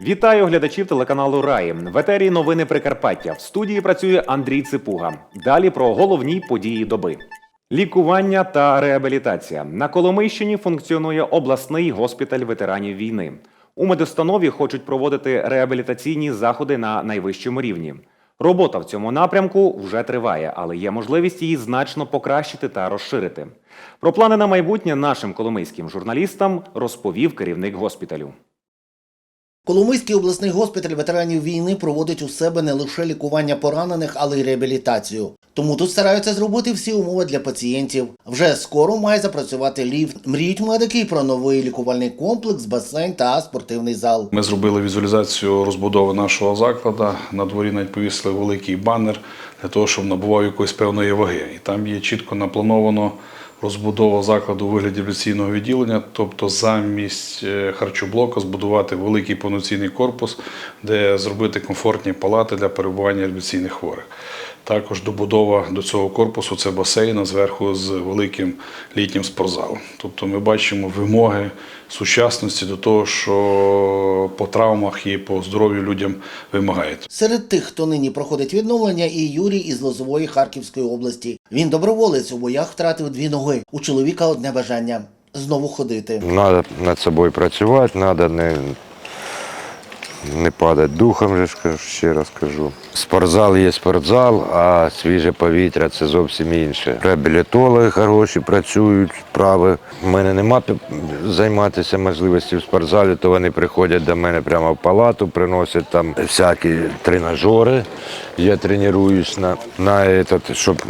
Вітаю глядачів телеканалу Раї. В етері новини Прикарпаття. В студії працює Андрій Ципуга. Далі про головні події доби. Лікування та реабілітація. На Коломийщині функціонує обласний госпіталь ветеранів війни. У медустанові хочуть проводити реабілітаційні заходи на найвищому рівні. Робота в цьому напрямку вже триває, але є можливість її значно покращити та розширити. Про плани на майбутнє нашим коломийським журналістам розповів керівник госпіталю. Коломийський обласний госпіталь ветеранів війни проводить у себе не лише лікування поранених, але й реабілітацію. Тому тут стараються зробити всі умови для пацієнтів. Вже скоро має запрацювати ліфт. Мріють медики про новий лікувальний комплекс, басейн та спортивний зал. Ми зробили візуалізацію розбудови нашого закладу. На дворі навіть повісили великий банер для того, щоб набував якоїсь певної ваги. І там є чітко наплановано розбудова закладу у вигляді лекційного відділення, тобто замість харчоблока харчоблоку збудувати великий повноцінний корпус, де зробити комфортні палати для перебування лекційних хворих. Також добудова до цього корпусу це басейн, зверху з великим літнім спортзалом. Тобто ми бачимо вимоги сучасності до того, що по травмах і по здоров'ю людям вимагають. Серед тих, хто нині проходить відновлення, і Юрій із Лозової Харківської області. Він доброволець у боях втратив дві ноги. У чоловіка одне бажання знову ходити. Надо над собою працювати, треба не, не падати духом, же ще раз кажу. Спортзал є спортзал, а свіже повітря це зовсім інше. Реабілітологи хороші працюють, вправи. У мене нема займатися можливості в спортзалі, то вони приходять до мене прямо в палату, приносять там всякі тренажери. Я тренуюсь на, на этот, щоб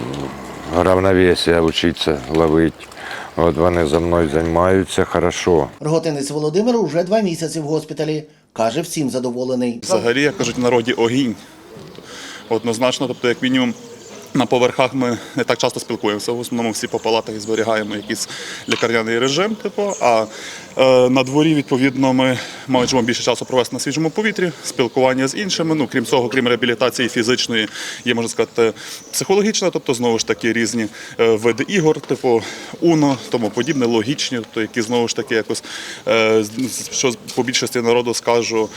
равновесие вчитися ловити. От вони за мною займаються хорошо. Роготинець Володимир уже два місяці в госпіталі. Каже, всім задоволений. Взагалі, як кажуть в народі, огінь. Однозначно, тобто, як мінімум, на поверхах ми не так часто спілкуємося. В основному всі по палатах і зберігаємо якийсь лікарняний режим. Типу, а е, на дворі, відповідно, ми можемо більше часу провести на свіжому повітрі, спілкування з іншими. Ну, крім цього, крім реабілітації фізичної, є, можна сказати, психологічна, тобто знову ж таки різні е, види ігор, типу Уно, тому подібне, логічні, тобто, які знову ж таки якось, е, що по більшості народу скажу,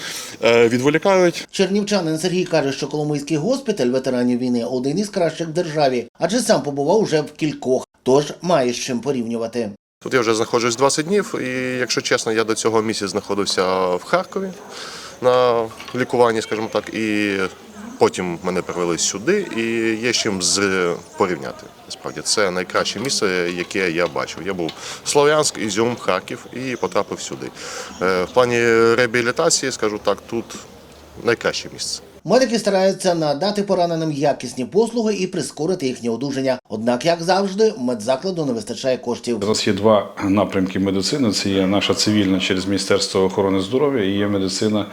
е, відволікають. Чернівчанин Сергій каже, що Коломийський госпіталь ветеранів війни один із кращих в державі, адже сам побував уже в кількох, тож має з чим порівнювати. Тут я вже знаходжусь 20 днів, і якщо чесно, я до цього місяць знаходився в Харкові на лікуванні, скажімо так, і потім мене привели сюди, і є з чим з- порівняти. Насправді це найкраще місце, яке я бачив. Я був Слов'янськ, Ізюм, Харків і потрапив сюди. Е, В плані реабілітації, скажу так, тут найкраще місце. Медики стараються надати пораненим якісні послуги і прискорити їхнє одужання. Однак, як завжди, медзакладу не вистачає коштів. У є два напрямки медицини: це є наша цивільна через Міністерство охорони здоров'я і є медицина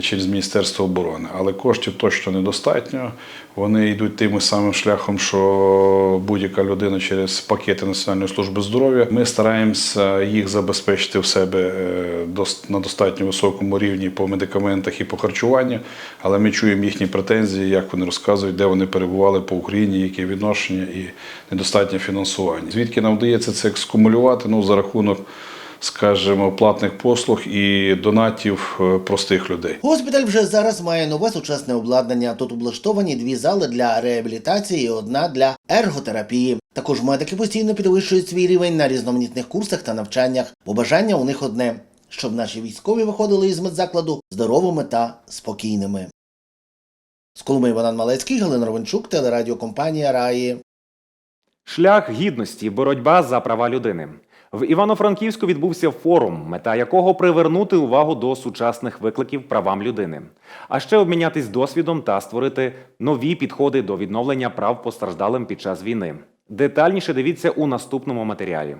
через Міністерство оборони. Але коштів точно недостатньо. Вони йдуть тим самим шляхом, що будь-яка людина через пакети Національної служби здоров'я. Ми стараємося їх забезпечити в себе е, на достатньо високому рівні по медикаментах і по харчуванню, але ми чуємо їхні претензії, як вони розказують, де вони перебували по Україні, яке відношення і недостатнє фінансування. Звідки нам вдається це скумулювати? Ну за рахунок, скажімо, платних послуг і донатів е, простих людей. Госпіталь вже зараз має нове сучасне обладнання. Тут облаштовані дві зали для реабілітації і одна для ерготерапії. Також медики постійно підвищують свій рівень на різноманітних курсах та навчаннях, бо бажання у них одне щоб наші військові виходили із медзакладу здоровими та спокійними. З Колуми Іван Малецький, Галина Ровенчук, телерадіокомпанія Раї. Шлях гідності, боротьба за права людини. В Івано-Франківську відбувся форум, мета якого привернути увагу до сучасних викликів правам людини, а ще обмінятись досвідом та створити нові підходи до відновлення прав постраждалим під час війни. Детальніше дивіться у наступному матеріалі.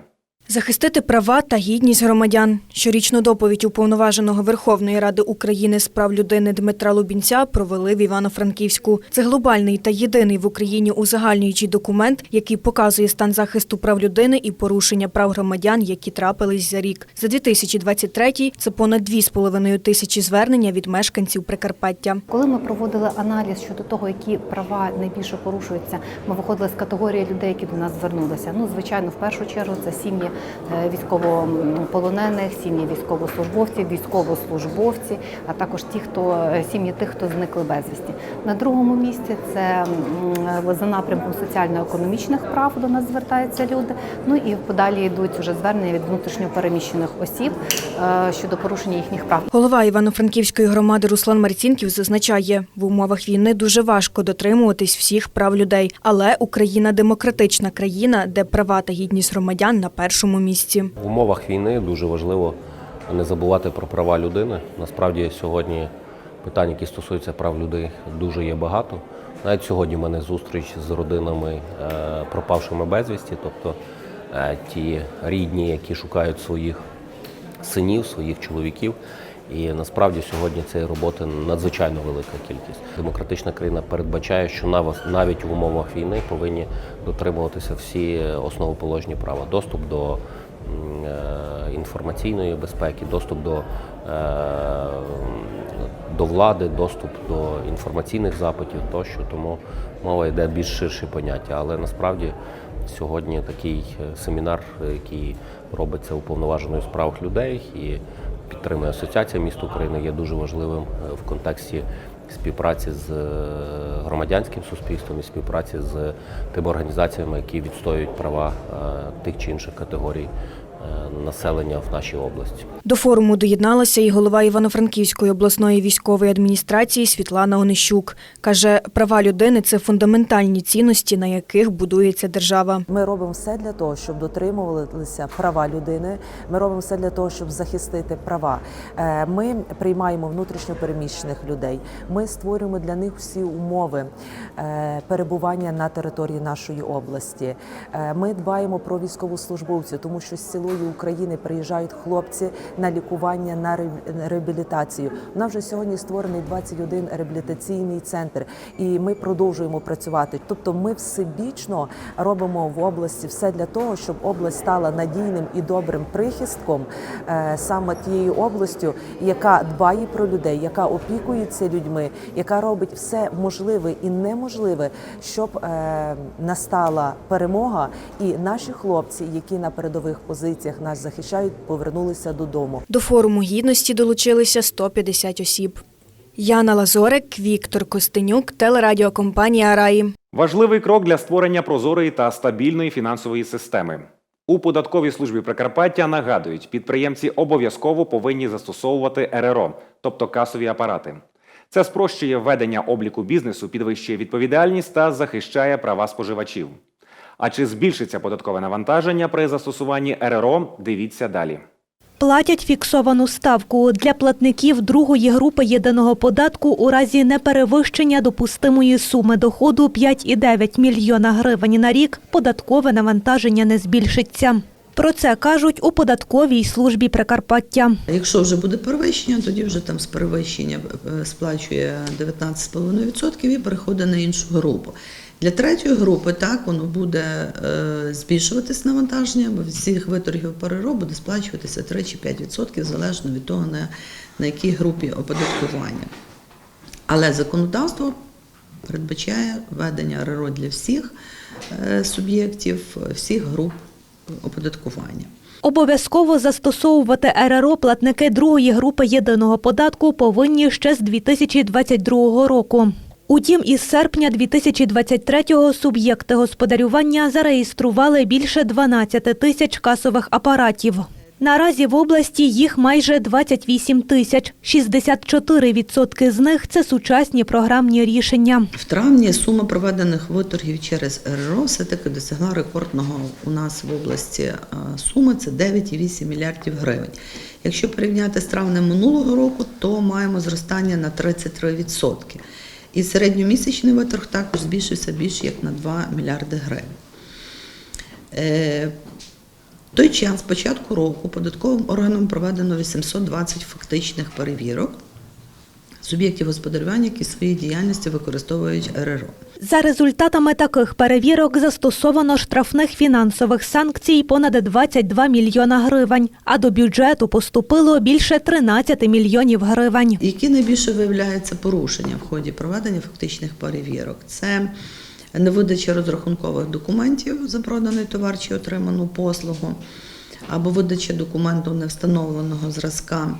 Захистити права та гідність громадян. Щорічну доповідь уповноваженого Верховної Ради України з прав людини Дмитра Лубінця провели в Івано-Франківську. Це глобальний та єдиний в Україні узагальнюючий документ, який показує стан захисту прав людини і порушення прав громадян, які трапились за рік. За 2023 – це понад 2,5 тисячі звернення від мешканців Прикарпаття. Коли ми проводили аналіз щодо того, які права найбільше порушуються, ми виходили з категорії людей, які до нас звернулися. Ну, звичайно, в першу чергу це сім'ї військовополонених, сім'ї військовослужбовців, військовослужбовці, а також ті, хто е, сім'ї тих, хто зникли безвісті. На другому місці це за напрямком соціально-економічних прав до нас звертаються люди. Ну і подалі йдуть вже звернення від внутрішньо переміщених осіб е, щодо порушення їхніх прав. Голова Івано-Франківської громади Руслан Марцінків зазначає, в умовах війни дуже важко дотримуватись всіх прав людей, але Україна демократична країна, де права та гідність громадян на першому місці. В умовах війни дуже важливо не забувати про права людини. Насправді сьогодні питань, які стосуються прав людей, дуже є багато. Навіть сьогодні в мене зустріч з родинами е, пропавшими безвісті, тобто е, ті рідні, які шукають своїх синів, своїх чоловіків. І насправді сьогодні цієї роботи надзвичайно велика кількість. Демократична країна передбачає, що нав- навіть в умовах війни повинні дотримуватися всі основоположні права: доступ до е, інформаційної безпеки, доступ до, е, до влади, доступ до інформаційних запитів тощо. Тому мова йде більш ширші поняття. Але насправді сьогодні такий е, семінар, який робиться уповноваженою з прав людей і підтримує Асоціація. Міст України, є дуже важливим е, в контексті співпраці з е, громадянським суспільством і співпраці з тими організаціями, які відстоюють права е, тих чи інших категорій населення в нашій області. До форуму доєдналася і голова Івано-Франківської обласної військової адміністрації Світлана Онищук. Каже, права людини це фундаментальні цінності, на яких будується держава. Ми робимо все для того, щоб дотримувалися права людини. Ми робимо все для того, щоб захистити права. Е, Ми приймаємо внутрішньо переміщених людей. Ми створюємо для них всі умови е, перебування на території нашої області. Е, Ми дбаємо про військовослужбовців, тому що з цілої України приїжджають хлопці на лікування, на ре- реабілітацію. У нас вже сьогодні створений 21 реабілітаційний центр, і ми продовжуємо працювати. Тобто, ми всебічно робимо в області все для того, щоб область стала надійним і добрим прихистком е, саме тією областю, яка дбає про людей, яка опікується людьми, яка робить все можливе і неможливе, щоб е, настала перемога, і наші хлопці, які на передових позиціях нас захищають, повернулися додому. До форуму гідності долучилися 150 осіб. Яна Лазорик, Віктор Костенюк, телерадіокомпанія Раї. Важливий крок для створення прозорої та стабільної фінансової системи. У податковій службі Прикарпаття нагадують, підприємці обов'язково повинні застосовувати РРО, тобто касові апарати. Це спрощує ведення обліку бізнесу, підвищує відповідальність та захищає права споживачів. А чи збільшиться податкове навантаження при застосуванні РРО? Дивіться далі. Платять фіксовану ставку для платників другої групи єдиного податку у разі неперевищення допустимої суми доходу 5,9 мільйона гривень на рік. Податкове навантаження не збільшиться. Про це кажуть у податковій службі Прикарпаття. Якщо вже буде перевищення, тоді вже там з перевищення е, сплачує 19,5% і переходить на іншу групу. Для третьої групи так воно буде е, збільшуватись навантаження, бо всіх виторгів ПРРО буде сплачуватися 3 чи 5% залежно від того, на, на якій групі оподаткування. Але законодавство передбачає введення РРО для всіх е, суб'єктів, всіх груп оподаткування. Обов'язково застосовувати РРО платники другої групи єдиного податку повинні ще з 2022 року. Утім, із серпня 2023-го суб'єкти господарювання зареєстрували більше 12 тисяч касових апаратів. Наразі в області їх майже 28 тисяч. 64% з них – це сучасні програмні рішення. В травні сума проведених виторгів через РРО все-таки досягла рекордного у нас в області е, суми це 9,8 мільярдів гривень. Якщо порівняти з травнем минулого року, то маємо зростання на 33%. І середньомісячний виторг також збільшився більше як на 2 мільярди гривень. Е, В той час, з початку року, податковим органом проведено 820 фактичних перевірок суб'єктів господарювання, які в своїй діяльності використовують РРО. За результатами таких перевірок застосовано штрафних фінансових санкцій понад 22 мільйона гривень, а до бюджету поступило більше 13 мільйонів гривень. Які найбільше виявляються порушення в ході проведення фактичних перевірок? Це невидача розрахункових документів за проданий товар чи отриману послугу, або видача документу невстановленого зразка.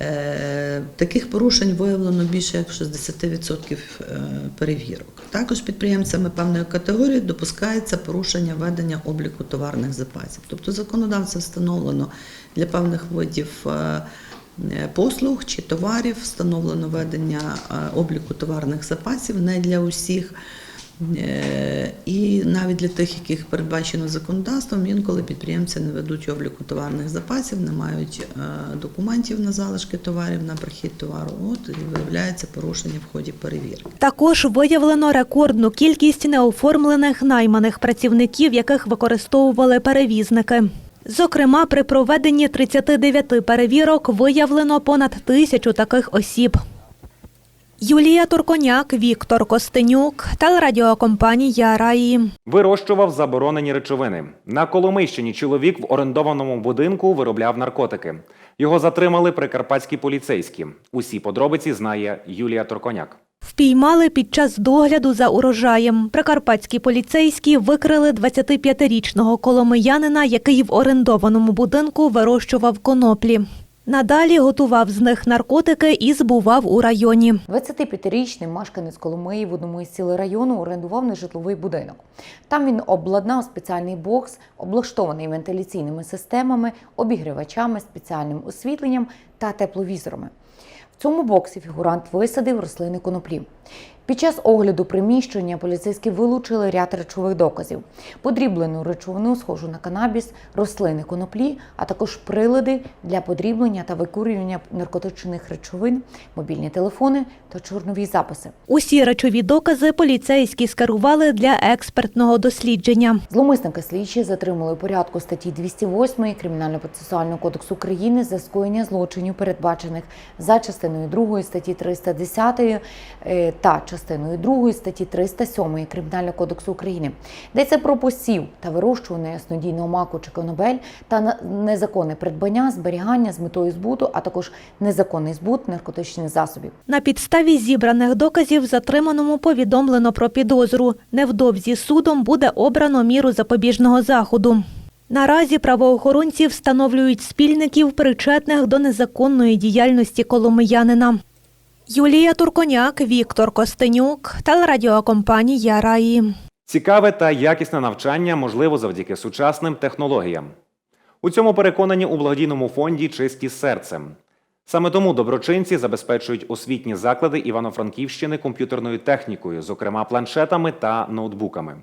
Е, Таких порушень виявлено більше як в 60% е, перевірок. Також підприємцями певної категорії допускається порушення ведення обліку товарних запасів. Тобто законодавцем встановлено для певних видів е, послуг чи товарів, встановлено ведення обліку товарних запасів не для усіх. Е, І навіть для тих, яких передбачено законодавством, інколи підприємці не ведуть обліку товарних запасів, не мають е, документів на залишки товарів, на прихід товару. От і виявляється порушення в ході перевірки. Також виявлено рекордну кількість неоформлених найманих працівників, яких використовували перевізники. Зокрема, при проведенні 39 перевірок виявлено понад тисячу таких осіб. Юлія Турконяк, Віктор Костенюк, телерадіокомпанія Раї. Вирощував заборонені речовини. На Коломийщині чоловік в орендованому будинку виробляв наркотики. Його затримали прикарпатські поліцейські. Усі подробиці знає Юлія Торконяк. Впіймали під час догляду за урожаєм. Прикарпатські поліцейські викрили 25-річного коломиянина, який в орендованому будинку вирощував коноплі. Надалі готував з них наркотики і збував у районі. 25-річний мешканець Коломиї в одному із сіл району орендував нежитловий будинок. Там він обладнав спеціальний бокс, облаштований вентиляційними системами, обігрівачами, спеціальним освітленням та тепловізорами. В цьому боксі фігурант висадив рослини коноплі. Під час огляду приміщення поліцейські вилучили ряд речових доказів: подріблену речовину, схожу на канабіс, рослини коноплі, а також прилади для подріблення та викурювання наркотичних речовин, мобільні телефони та чорнові записи. Усі речові докази поліцейські скерували для експертного дослідження. Зломисника слідчі затримали у порядку статті 208 Кримінально-процесуального кодексу України за скоєння злочинів, передбачених за частиною 2 статті 310 е, та частиною 2 статті 307 Кримінального кодексу України. Йдеться про посів та вирощування яснодійного маку чи конобель та незаконне придбання, зберігання з метою збуту, а також незаконний збут наркотичних засобів. На підставі зібраних доказів затриманому повідомлено про підозру. Невдовзі судом буде обрано міру запобіжного заходу. Наразі правоохоронці встановлюють спільників, причетних до незаконної діяльності коломиянина. Юлія Турконяк, Віктор Костенюк, телерадіокомпанія Раї. Цікаве та якісне навчання можливо завдяки сучасним технологіям. У цьому переконані у благодійному фонді Чисті серцем. Саме тому доброчинці забезпечують освітні заклади Івано-Франківщини комп'ютерною технікою, зокрема планшетами та ноутбуками.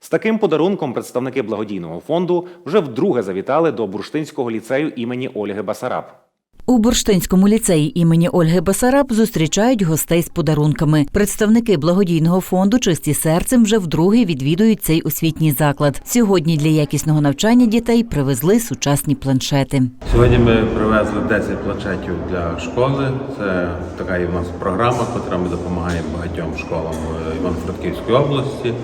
З таким подарунком представники благодійного фонду вже вдруге завітали до Бурштинського ліцею імені Ольги Басараб. У Бурштинському ліцеї імені Ольги Басараб зустрічають гостей з подарунками. Представники благодійного фонду Чисті серцем вже вдруге відвідують цей освітній заклад. Сьогодні для якісного навчання дітей привезли сучасні планшети. Сьогодні ми привезли 10 планшетів для школи. Це така є в нас програма, яка ми допомагаємо багатьом школам е, Івано-Франківської області.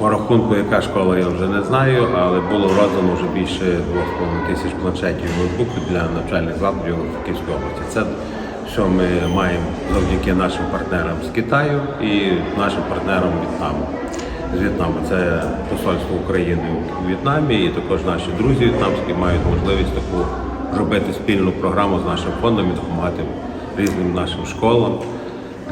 По рахунку, яка школа, я вже не знаю, але було роздано вже більше 2,5 тисяч планшетів ноутбуків для навчальних закладів Івано-Франківської області. Це що ми маємо завдяки нашим партнерам з Китаю і нашим партнерам В'єтнаму. З В'єтнаму це посольство України у В'єтнамі, і також наші друзі в'єтнамські мають можливість таку робити спільну програму з нашим фондом і допомагати різним нашим школам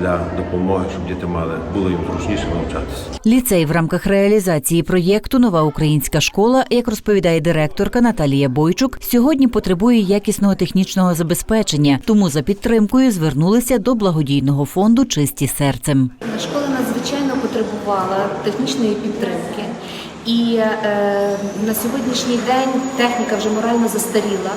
для допомоги, щоб діти мали було їм зручніше навчатися. Ліцей в рамках реалізації проєкту Нова українська школа, як розповідає директорка Наталія Бойчук, сьогодні потребує якісного технічного забезпечення. Тому за підтримкою звернулися до благодійного фонду Чисті серцем. Школа надзвичайно потребувала технічної підтримки. І е, на сьогоднішній день техніка вже морально застаріла.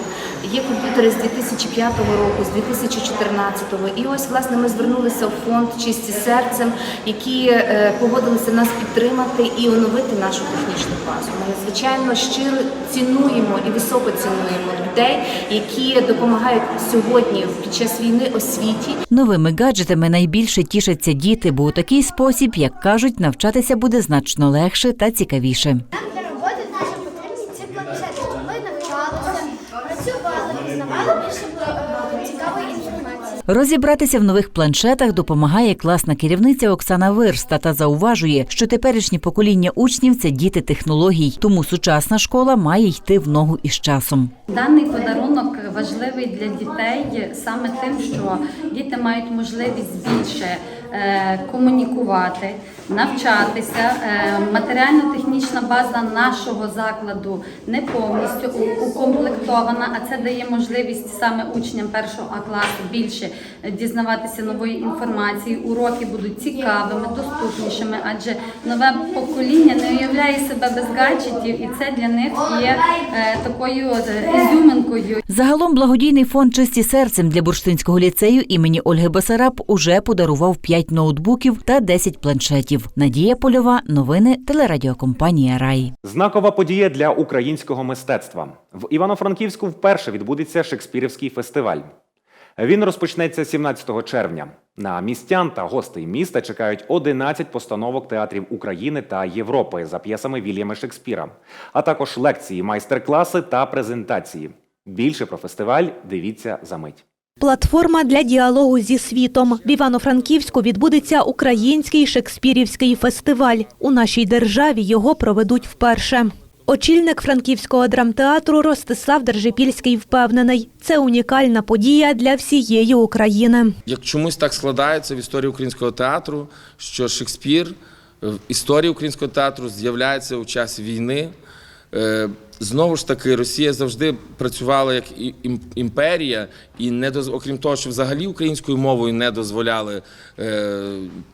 Є комп'ютери з 2005 року, з 2014. І ось власне ми звернулися в фонд чисті серцем, які е, погодилися нас підтримати і оновити нашу технічну базу. Ми звичайно щиро цінуємо і високо цінуємо людей, які допомагають сьогодні під час війни освіті. Новими гаджетами найбільше тішаться діти, бо у такий спосіб, як кажуть, навчатися буде значно легше та цікавіше. Нам для роботи дуже потрібні ці планшети, щоб ми навчалися, пізнавали більше цікавої інформації. Розібратися в нових планшетах допомагає класна керівниця Оксана Вирста та зауважує, що теперішнє покоління учнів це діти технологій, тому сучасна школа має йти в ногу із часом. Даний подарунок важливий для дітей саме тим, що діти мають можливість більше комунікувати, навчатися. Е, Матеріально-технічна база нашого закладу не повністю укомплектована, а це дає можливість саме учням першого А класу більше дізнаватися нової інформації. Уроки будуть цікавими, доступнішими, адже нове покоління не уявляє себе без гаджетів, і це для них є е, такою е, ізюминкою. Загалом благодійний фонд Чисті серцем для бурштинського ліцею імені Ольги Басараб уже подарував 5 ноутбуків та 10 планшетів. Надія Польова, новини телерадіокомпанія Рай. Знакова подія для українського мистецтва. В Івано-Франківську вперше відбудеться Шекспірівський фестиваль. Він розпочнеться 17 червня. На містян та гостей міста чекають 11 постановок театрів України та Європи за п'єсами Вільяма Шекспіра, а також лекції, майстер-класи та презентації. Більше про фестиваль дивіться за мить. Платформа для діалогу зі світом. В Івано-Франківську відбудеться український шекспірівський фестиваль. У нашій державі його проведуть вперше. Очільник франківського драмтеатру Ростислав Держипільський впевнений, це унікальна подія для всієї України. Як чомусь так складається в історії українського театру, що Шекспір в історії українського театру з'являється у час війни. Знову ж таки, Росія завжди працювала як імперія, і не доз... окрім того, що взагалі українською мовою не дозволяли е,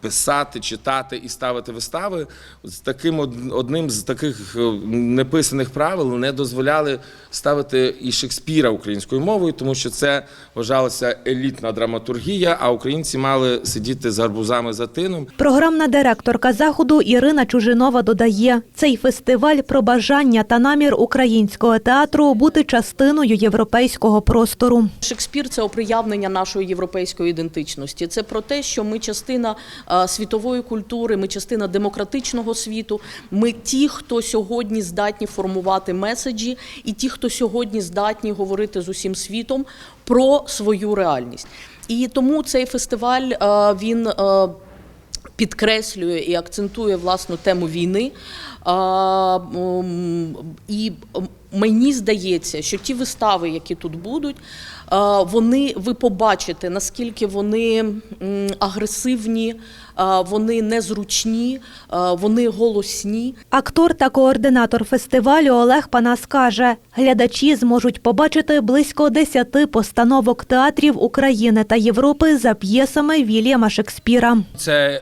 писати, читати і ставити вистави. З таким одним з таких е, неписаних правил не дозволяли ставити і Шекспіра українською мовою, тому що це вважалося елітна драматургія, а українці мали сидіти з гарбузами за тином. Програмна директорка заходу Ірина Чужинова додає, цей фестиваль про бажання та намір українського театру бути частиною європейського простору. Шекспір це оприявнення нашої європейської ідентичності. Це про те, що ми частина е, світової культури, ми частина демократичного світу. Ми ті, хто сьогодні здатні формувати меседжі, і ті, хто сьогодні здатні говорити з усім світом про свою реальність. І тому цей фестиваль е, він. Підкреслює і акцентує власну тему війни. І мені здається, що ті вистави, які тут будуть, вони ви побачите, наскільки вони агресивні, вони незручні, вони голосні. Актор та координатор фестивалю Олег Панас каже, глядачі зможуть побачити близько 10 постановок театрів України та Європи за п'єсами Вільяма Шекспіра. Це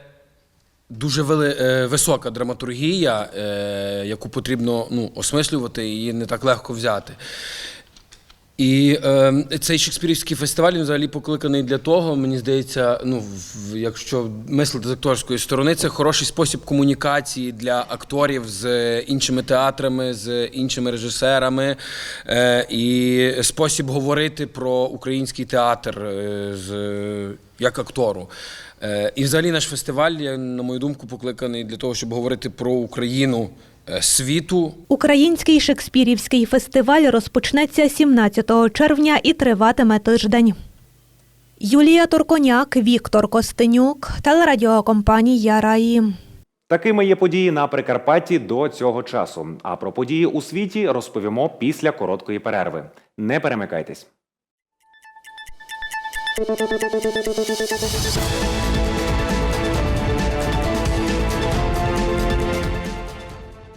дуже вели, е, висока драматургія, е, яку потрібно ну, осмислювати, її не так легко взяти. І е, цей шекспірівський фестиваль взагалі покликаний для того, мені здається, ну, в, якщо мислити з акторської сторони, це хороший спосіб комунікації для акторів з іншими театрами, з іншими режисерами, е, і спосіб говорити про український театр е, з, як актору. Е, і взагалі наш фестиваль, на мою думку, покликаний для того, щоб говорити про Україну світу, Український шекспірівський фестиваль розпочнеться 17 червня і триватиме тиждень. Юлія Торконяк, Віктор Костенюк, телерадіокомпанія Раї. Такими є події на Прикарпатті до цього часу. А про події у світі розповімо після короткої перерви. Не перемикайтесь.